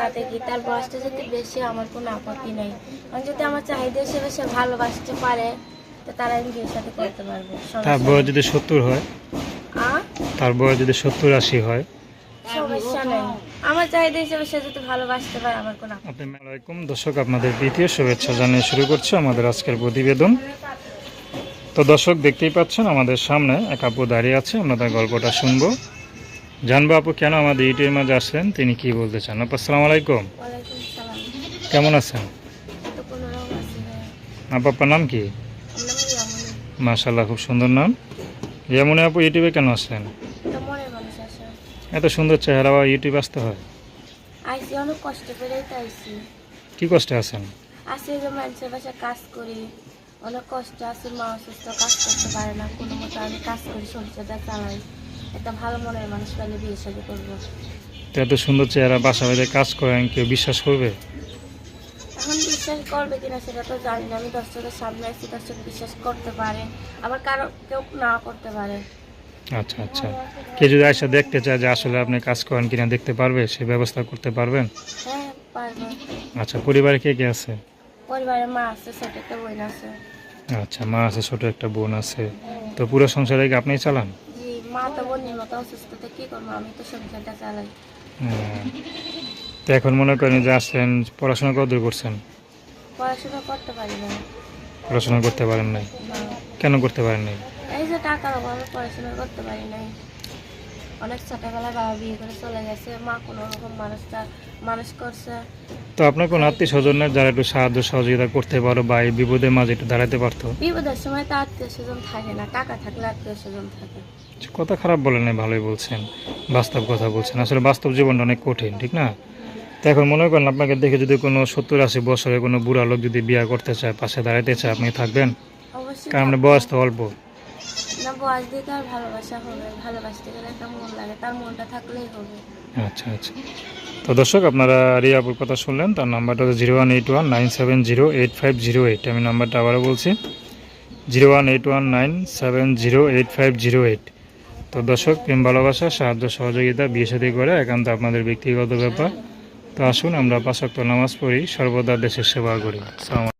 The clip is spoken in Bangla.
তাতে কি তার বয়সটা যদি বেশি আমার কোনো আপত্তি নেই। কারণ যদি আমার চাহিদা হিসেবে সে ভালোবাসতে পারে তো তারা আমি বিয়ের সাথে করতে পারব তার বয়স যদি সত্তর হয়? তার বয়স যদি সত্তর আশি হয়? সমস্যা নেই। আমার চাহিদা হিসেবে সে যদি ভালোবাসতে পারে আমার কোনো আলাইকুম। দর্শক আপনাদের প্রীতীয় শুভেচ্ছা জানিয়ে শুরু করছে আমাদের আজকের প্রতিবেদন। তো দর্শক দেখতেই পাচ্ছেন আমাদের সামনে এক আপু দাঁড়িয়ে আছে আমরা তার গল্পটা শুনব। জানব আপু কেন আমাদের ইউটিউবের মাঝে আসলেন? তিনি কি বলতে চান? আপু আসসালামু আলাইকুম। কেমন আছেন? আপু আপনার নাম কি? মাশাল্লাহ খুব সুন্দর নাম। যেমন আপু ইউটিউবে কেন আসলেন? আছে এত সুন্দর চেহারা বা ইউটিউব আসতে হয়? আইসি অনেক কষ্ট করেই আইসি। কি কষ্টে আছেন? আসি যে মানুষের বাসায় কাজ করি। অনেক কষ্ট আছে মা অসুস্থ কাজ করতে পারে না। কোনো মতো আমি কাজ করি সংসারটা চালাই। একটা ভালো মনের মানুষ পেলে বিয়ে শাদী করব। তো এত সুন্দর চেহারা বাসা বাড়িতে কাজ করেন কেউ বিশ্বাস করবে? এখন বিশ্বাস করবে কিনা সেটা তো জানি না। আমি দর্শকের সামনে আসছি দর্শক বিশ্বাস করতে পারে আবার কারও কেউ না করতে পারে। আচ্ছা আচ্ছা। কে যদি আয়সা দেখতে চায় যে আসলে আপনি কাজ করেন কিনা দেখতে পারবে সে ব্যবস্থা করতে পারবেন? হ্যাঁ পারব। আচ্ছা পরিবারে কে কে আছে? মা আছে ছোট একটা বোন আছে। আচ্ছা মা আছে ছোট একটা বোন আছে। তো পুরো সংসারে কি আপনি চালান? মা তো বোনের মতো অসুস্থ তো কি করব? আমি তো সংসারটা চালাই। তো এখন মনে করেন যে আসলেন পড়াশোনা কত দূর করছেন? পড়াশোনা করতে পারি না পড়াশোনা করতে পারেন নাই? কেন করতে পারেন নাই? এই যে টাকার অভাবে পড়াশোনা করতে পারি নাই। অনেক ছোটবেলায় বাবা বিয়ে করে চলে গেছে মা কোনো রকম মানুষটা মানুষ করছে। তো আপনার কোন আত্মীয় স্বজনের যারা একটু সাহায্য সহযোগিতা করতে পারো বা এই বিপদের মাঝে একটু দাঁড়াতে পারতো? বিপদের সময় তো আত্মীয় স্বজন থাকে না টাকা থাকলে আত্মীয় স্বজন থাকে। কথা খারাপ বলেন নাই ভালোই বলছেন বাস্তব কথা বলছেন। আসলে বাস্তব জীবনটা অনেক কঠিন ঠিক না? তো এখন মনে করেন আপনাকে দেখে যদি কোনো সত্তর আশি বছরের কোনো বুড়া লোক যদি বিয়ে করতে চায় পাশে দাঁড়াতে চায় আপনি থাকবেন? কারণ বয়স তো অল্প। না, বয়স দিকে আর ভালোবাসা হবে। ভালোবাসতে গেলে একটা মন লাগে, তার মনটা থাকলেই হবে। আচ্ছা আচ্ছা। তো দর্শক, আপনারা রিয়াপুর কথা শুনলেন, তার নাম্বারটা হচ্ছে zero one eight one nine seven zero eight five zero eight. আমি নাম্বারটা আবারও বলছি, zero one eight one nine seven zero eight five zero eight. তো দর্শক, প্রেম, ভালোবাসা, সাহায্য, সহযোগিতা, বিয়ে সাথে করে একান্ত আপনাদের ব্যক্তিগত ব্যাপার। তো আসুন, আমরা পাঁচক্ত নামাজ পড়ি, সর্বদা দেশের সেবা করি।